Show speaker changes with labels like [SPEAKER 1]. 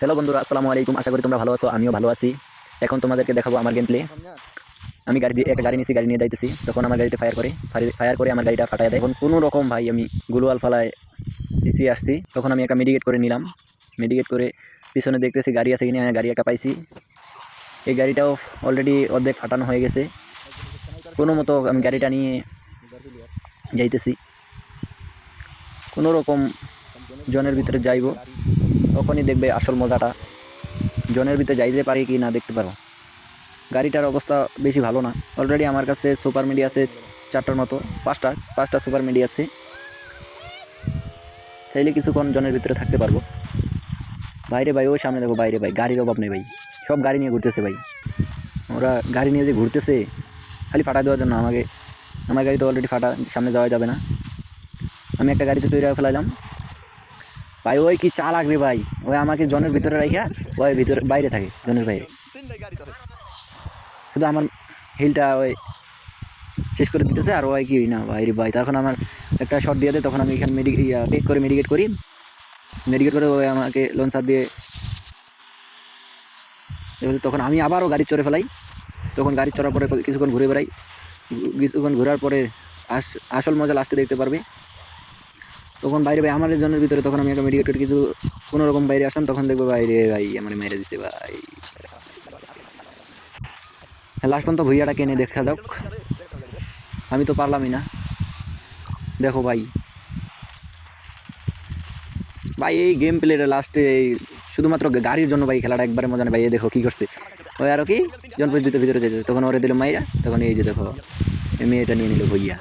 [SPEAKER 1] Hello বন্ধুরা, আসসালামু আলাইকুম। আশা করি তোমরা ভালো আছো, আমিও ভালো আছি। এখন তোমাদেরকে দেখাবো আমার গেম প্লে আমি গাড়ি দিয়ে একটা গাড়ি নিয়েছি গাড়ি নিয়ে যাইতেছি। তখন আমার গাড়িতে ফায়ার করে ফায়ার করে আমার গাড়িটা ফাটাই দেয়। এখন কোনো রকম ভাই আমি গুলওয়াল ফালায় পিছিয়ে আসছি। তখন আমি একটা মেডিকেট করে নিলাম। মেডিকেট করে পিছনে দেখতেছি গাড়ি আছে কিনা, গাড়ি একটা পাইছি। এই গাড়িটাও অলরেডি অর্ধেক ফাটানো হয়ে গেছে। কোনো মতো আমি গাড়িটা নিয়ে যাইতেছি। কোনো রকম জনের ভিতরে যাইব। তখনই দেখবে আসল মজাটা। জনের ভিতরে যাইতে পারি কি না দেখতে পারো গাড়িটার অবস্থা বেশি ভালো না। অলরেডি আমার কাছে সুপার মিডিয়া আছে চারটার মতো, পাঁচটা পাঁচটা সুপার মিডিয়া আছে। চাইলে কিছুক্ষণ জনের ভিতরে থাকতে পারব। বাইরে ভাই, ওই সামনে দেখো, বাইরে ভাই, গাড়ির অভাব নেই ভাই। সব গাড়ি নিয়ে ঘুরতেছে ভাই। ওরা গাড়ি নিয়ে যে ঘুরতেছে, খালি ফাটা দেওয়ার জন্য আমাকে আমার গাড়ি তো অলরেডি ফাটা সামনে যাওয়া যাবে না। আমি একটা গাড়িতে তৈরি ফেলাইলাম। ভাই, ওই কি চা লাগবে ভাই? ওই আমাকে জনের ভিতরে রাখা ওই ভিতরে, বাইরে থাকে, জনের বাইরে। শুধু আমার হিলটা ওই শেষ করে দিতেছে, আর ওই কি না বাইরে ভাই, তখন আমার একটা শট দিয়ে দেয় তখন আমি এখানে মেডি টেক করে মেডিকেট করি। মেডিকেট করে ওই আমাকে লঞ্চার দিয়ে তখন আমি আবারও গাড়ি চড়ে ফেলাই। তখন গাড়ি চড়ার পরে কিছুক্ষণ ঘুরে বেড়াই। কিছুক্ষণ ঘোরার পরে আস আসল মজা লাস্টে দেখতে পারবে। তখন বাইরে ভাই আমার জনের ভিতরে তখন আমি একটা মেডিকেট কিছু কোনো রকম বাইরে আসলাম, তখন দেখব বাইরে ভাই, আমার মেরে দিছে ভাই। লাস্ট পর্যন্ত ভুইয়াটা কেনে দেখা যাক। আমি তো পারলামই না। দেখো ভাই। ভাই, এই গেম প্লেটা লাস্টে এই শুধুমাত্র গাড়ির জন্য ভাই খেলাটা একবারে মজা নেই ভাই, এই দেখো কী করছে। ওই আরও কি? জনপ্রতিযোগিতার ভিতরে যেতে তখন ওরে দিল মাইরা, তখন এই যে দেখো মেয়েটা নিয়ে নিল ভইয়া।